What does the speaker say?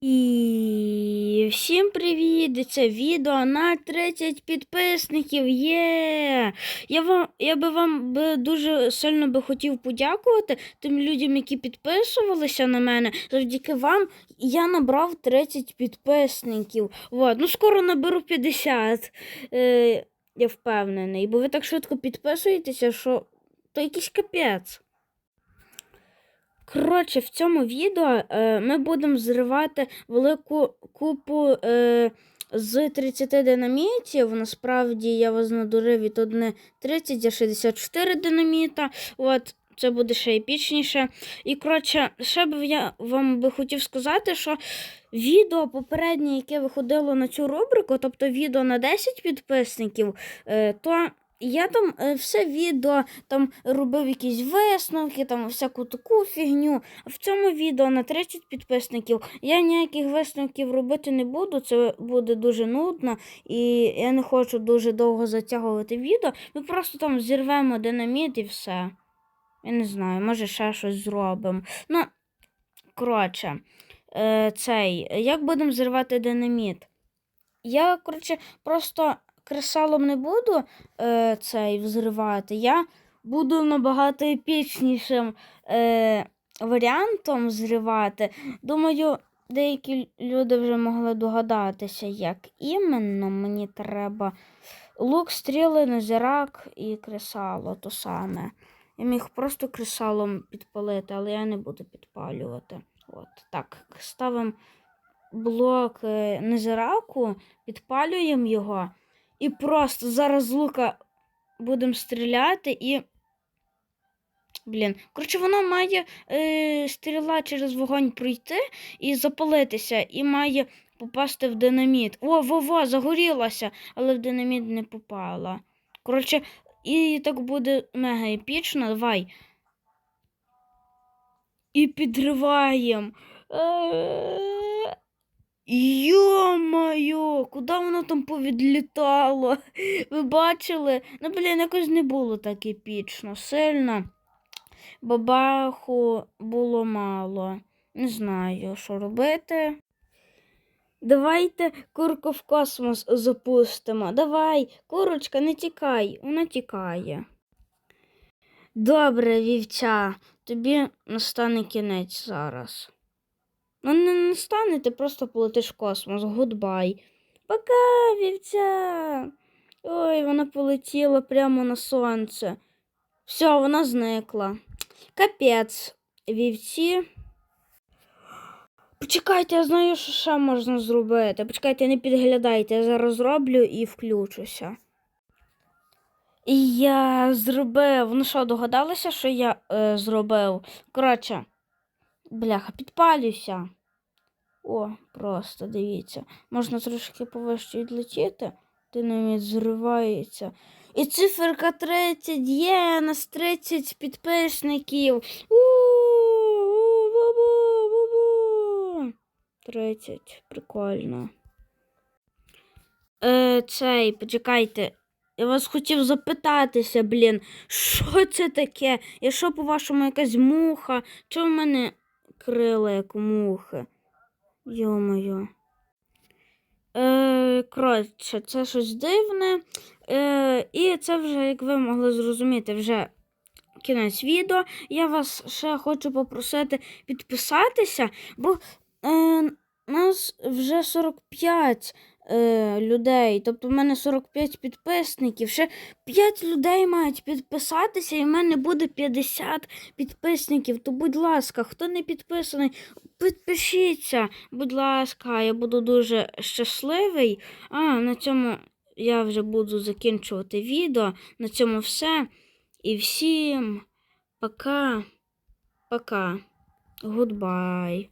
І всім привіт! Це відео на 30 підписників. Є! Я вам я би вам би дуже сильно би хотів подякувати тим людям, які підписувалися на мене. Завдяки вам я набрав 30 підписників. Вот. Ну, скоро наберу 50. Е, я впевнений. Бо ви так швидко підписуєтеся, що то якийсь капець. Коротше, в цьому відео е, ми будемо зривати велику купу е, з 30 динамітів. Насправді я вас надурив від одне 30, а 64 динаміта. От, це буде ще епічніше. І коротше, ще б я вам би хотів сказати, що відео попереднє, яке виходило на цю рубрику, тобто відео на 10 підписників, е, то я там е, все відео там робив якісь висновки, там всяку таку фігню. В цьому відео на 30 підписників я ніяких висновків робити не буду. Це буде дуже нудно, і я не хочу дуже довго затягувати відео. Ми просто там зірвемо динаміт і все. Я не знаю, може ще щось зробимо. Ну, коротше, е, цей, як будемо зривати динаміт? Я, коротше, просто кресалом не буду е, цей взривати. Я буду набагато епічнішим е, варіантом зривати. Думаю, деякі люди вже могли догадатися, як іменно мені треба лук, стріли, назірак і кресало то саме. Я міг просто кресалом підпалити, але я не буду підпалювати. От так, ставимо блок е, незираку, підпалюємо його. І просто зараз з лука будемо стріляти і. Блін. Коротше, вона має е, стріла через вогонь пройти і запалитися, і має попасти в динаміт. О, во-во, загорілася, але в динаміт не попала. Коротше, і так буде мега епічно. Давай. І підриваємо. Куди воно там повідлітало? Ви бачили? Ну, блін, якось не було так епічно, сильно. Бабаху було мало. Не знаю, що робити. Давайте курку в космос запустимо. Давай, курочка, не тікай, вона тікає. Добре, вівця, тобі настане кінець зараз. Ну, не настане, ти просто полетиш в космос. Гудбай. Пока, вівця. Ой, вона полетіла прямо на сонце. Все, вона зникла. Капець, вівці. Почекайте, я знаю, що ще можна зробити. Почекайте, не підглядайте, я зараз зроблю і включуся. І я зробив. Ну що, догадалися, що я е, зробив? Коротше, бляха, підпалюся. О, просто дивіться. Можна трошки повище відлетіти, динаміт зривається. І циферка 30 є, нас 30 підписників. У-у-у-у-у-у. 30, прикольно. Е, цей, почекайте. Я вас хотів запитатися, блін, що це таке? Я що, по-вашому, якась муха? Чого в мене крила, як у мухи? Йо-моє. Е, коротше, це щось дивне. Е, і це вже, як ви могли зрозуміти, вже кінець відео. Я вас ще хочу попросити підписатися, бо е, нас вже 45 е, людей. Тобто в мене 45 підписників. Ще 5 людей мають підписатися, і в мене буде 50 підписників. То, будь ласка, хто не підписаний, підпишіться, будь ласка, я буду дуже щасливий. А на цьому я вже буду закінчувати відео. На цьому все. І всім пока. Пока. Гудбай.